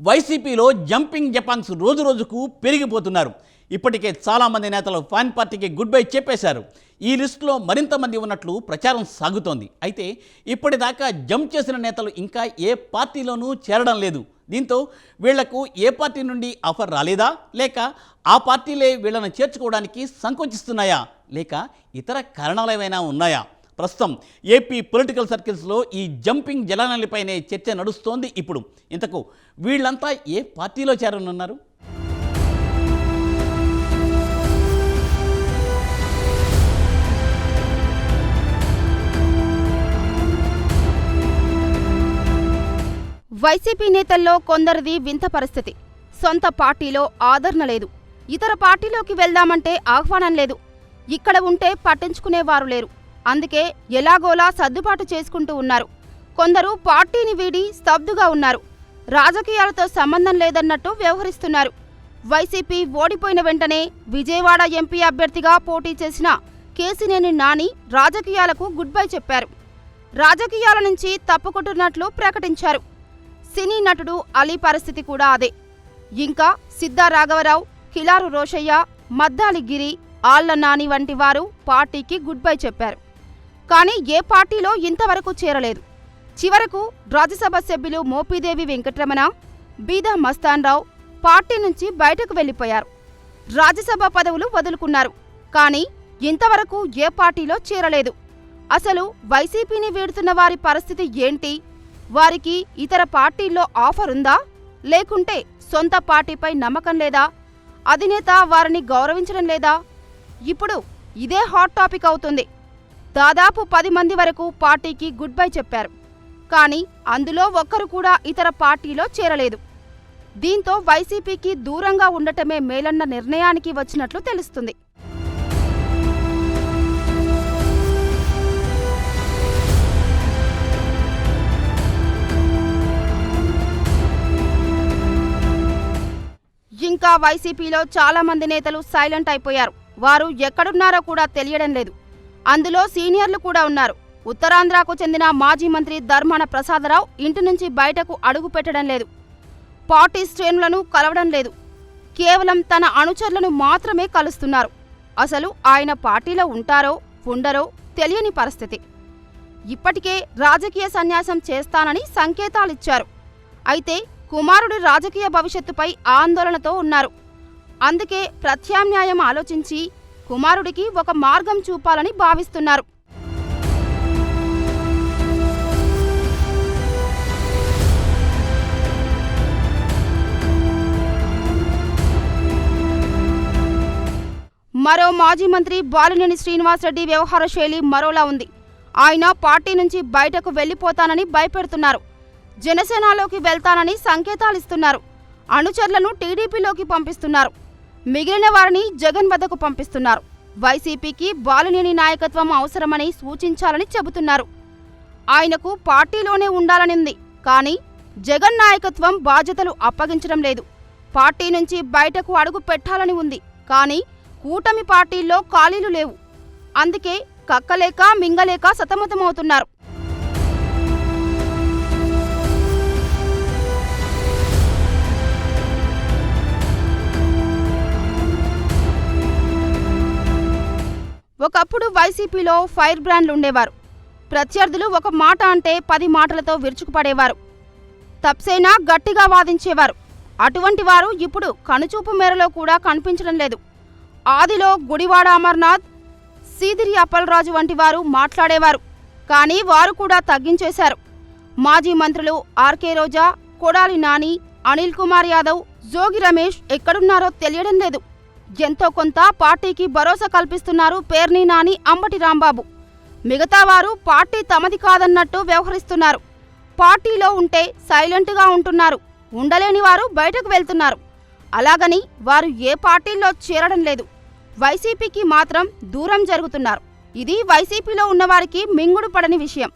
వైసీపీలో జంపింగ్ జపాంగ్స్ రోజు రోజుకు పెరిగిపోతున్నారు. ఇప్పటికే చాలామంది నేతలు ఫ్యాన్ పార్టీకి గుడ్ బై చెప్పేశారు. ఈ లిస్టులో మరింత మంది ఉన్నట్లు ప్రచారం సాగుతోంది. అయితే ఇప్పటిదాకా జంప్ చేసిన నేతలు ఇంకా ఏ పార్టీలోనూ చేరడం లేదు. దీంతో వీళ్ళకు ఏ పార్టీ నుండి ఆఫర్ రాలేదా? లేక ఆ పార్టీలే వీళ్ళను చేర్చుకోవడానికి సంకోచిస్తున్నాయా? లేక ఇతర కారణాలు ఏమైనా ఉన్నాయా? ప్రస్తుతం ఏపీ పొలిటికల్ సర్కిల్స్లో ఈ జంపింగ్ జలానలిపైనే చర్చ నడుస్తోంది ఇప్పుడు. ఇంతకు వీళ్ళంతా ఏ పార్టీలో చేరనున్నారు? వైసీపీ నేతల్లో కొందరిది వింత పరిస్థితి. సొంత పార్టీలో ఆదరణ లేదు. ఇతర పార్టీలోకి వెళ్దామంటే ఆహ్వానం లేదు. ఇక్కడ ఉంటే పట్టించుకునేవారు లేరు. అందుకే ఎలాగోలా సర్దుబాటు చేసుకుంటూ ఉన్నారు. కొందరు పార్టీని వీడి స్తబ్దుగా ఉన్నారు. రాజకీయాలతో సంబంధం లేదన్నట్టు వ్యవహరిస్తున్నారు. వైసీపీ ఓడిపోయిన వెంటనే విజయవాడ ఎంపీ అభ్యర్థిగా పోటీ చేసిన కేసినేని నాని రాజకీయాలకు గుడ్ బై చెప్పారు. రాజకీయాల నుంచి తప్పుకుంటున్నట్లు ప్రకటించారు. సినీ నటుడు అలీ పరిస్థితి కూడా అదే. ఇంకా సిద్ధా రాఘవరావు కిలారు రోషయ్య మద్దాలి గిరి ఆళ్ళ నాని వంటి వారు పార్టీకి గుడ్ బై చెప్పారు. కానీ ఏ పార్టీలో ఇంతవరకు చేరలేదు. చివరకు రాజ్యసభ సభ్యులు మోపిదేవి వెంకటరమణ బీదా మస్తాన్రావు పార్టీ నుంచి బయటకు వెళ్ళిపోయారు రాజ్యసభ పదవులు వదులుకున్నారు. కానీ ఇంతవరకు ఏ పార్టీలో చేరలేదు. అసలు వైసీపీని వీడుతున్న వారి పరిస్థితి ఏంటి? వారికి ఇతర పార్టీల్లో ఆఫర్ ఉందా? లేకుంటే సొంత పార్టీపై నమ్మకం లేదా? అధినేత వారిని గౌరవించడం లేదా? ఇప్పుడు ఇదే హాట్ టాపిక్ అవుతుంది. దాదాపు పది మంది వరకు పార్టీకి గుడ్ బై చెప్పారు. కానీ అందులో ఒక్కరు కూడా ఇతర పార్టీలో చేరలేదు. దీంతో వైసీపీకి దూరంగా ఉండటమే మేలన్న నిర్ణయానికి వచ్చినట్లు తెలుస్తుంది. ఇంకా వైసీపీలో చాలా మంది నేతలు సైలెంట్ అయిపోయారు. వారు ఎక్కడున్నారో కూడా తెలియడం లేదు. అందులో సీనియర్లు కూడా ఉన్నారు. ఉత్తరాంధ్రకు చెందిన మాజీ మంత్రి ధర్మాన ప్రసాదరావు ఇంటి నుంచి బయటకు అడుగు పెట్టడం లేదు. పార్టీ శ్రేణులను కలవడం లేదు. కేవలం తన అనుచరులను మాత్రమే కలుస్తున్నారు. అసలు ఆయన పార్టీలో ఉంటారో ఉండరో తెలియని పరిస్థితి. ఇప్పటికే రాజకీయ సన్యాసం చేస్తానని సంకేతాలిచ్చారు. అయితే కుమారుడి రాజకీయ భవిష్యత్తుపై ఆందోళనతో ఉన్నారు. అందుకే ప్రత్యామ్నాయం ఆలోచించి కుమారుడికి ఒక మార్గం చూపాలని భావిస్తున్నారు. మరో మాజీ మంత్రి బాలినేని శ్రీనివాసరెడ్డి వ్యవహార శైలి మరోలా ఉంది. ఆయన పార్టీ నుంచి బయటకు వెళ్ళిపోతానని భయపెడుతున్నారు. జనసేనలోకి వెళ్తానని సంకేతాలిస్తున్నారు. అనుచరులను టీడీపీలోకి పంపిస్తున్నారు. మిగిలిన వారిని జగన్ వద్దకు పంపిస్తున్నారు. వైసీపీకి బాలినేని నాయకత్వం అవసరమని సూచించాలని చెబుతున్నారు. ఆయనకు పార్టీలోనే ఉండాలనింది కానీ జగన్ నాయకత్వం బాధ్యతలు అప్పగించడం లేదు. పార్టీ నుంచి బయటకు అడుగు పెట్టాలని ఉంది కానీ కూటమి పార్టీల్లో ఖాళీలు లేవు. అందుకే కక్కలేక మింగలేక సతమతమవుతున్నారు. ఒకప్పుడు వైసీపీలో ఫైర్ బ్రాండ్లు ఉండేవారు. ప్రత్యర్థులు ఒక మాట అంటే పది మాటలతో విరుచుకుపడేవారు. తప్సైనా గట్టిగా వాదించేవారు. అటువంటి వారు ఇప్పుడు కనుచూపు మేరలో కూడా కనిపించడం లేదు. ఆదిలో గుడివాడ అమర్నాథ్ సీదిరి అప్పలరాజు వంటి వారు మాట్లాడేవారు. కానీ వారు కూడా తగ్గించేశారు. మాజీ మంత్రులు ఆర్కే రోజా కొడాలి నాని అనిల్ కుమార్ యాదవ్ జోగి రమేష్ ఎక్కడున్నారో తెలియడం లేదు. ఎంతో కొంత పార్టీకి భరోసా కల్పిస్తున్నారు పేర్ని నాని అంబటి రాంబాబు. మిగతా వారు పార్టీ తమది కాదన్నట్టు వ్యవహరిస్తున్నారు. పార్టీలో ఉంటే సైలెంట్గా ఉంటున్నారు. ఉండలేని వారు బయటకు వెళ్తున్నారు. అలాగని వారు ఏ పార్టీల్లో చేరడం లేదు. వైసీపీకి మాత్రం దూరం జరుగుతున్నారు. ఇది వైసీపీలో ఉన్నవారికి మింగుడు పడని విషయం.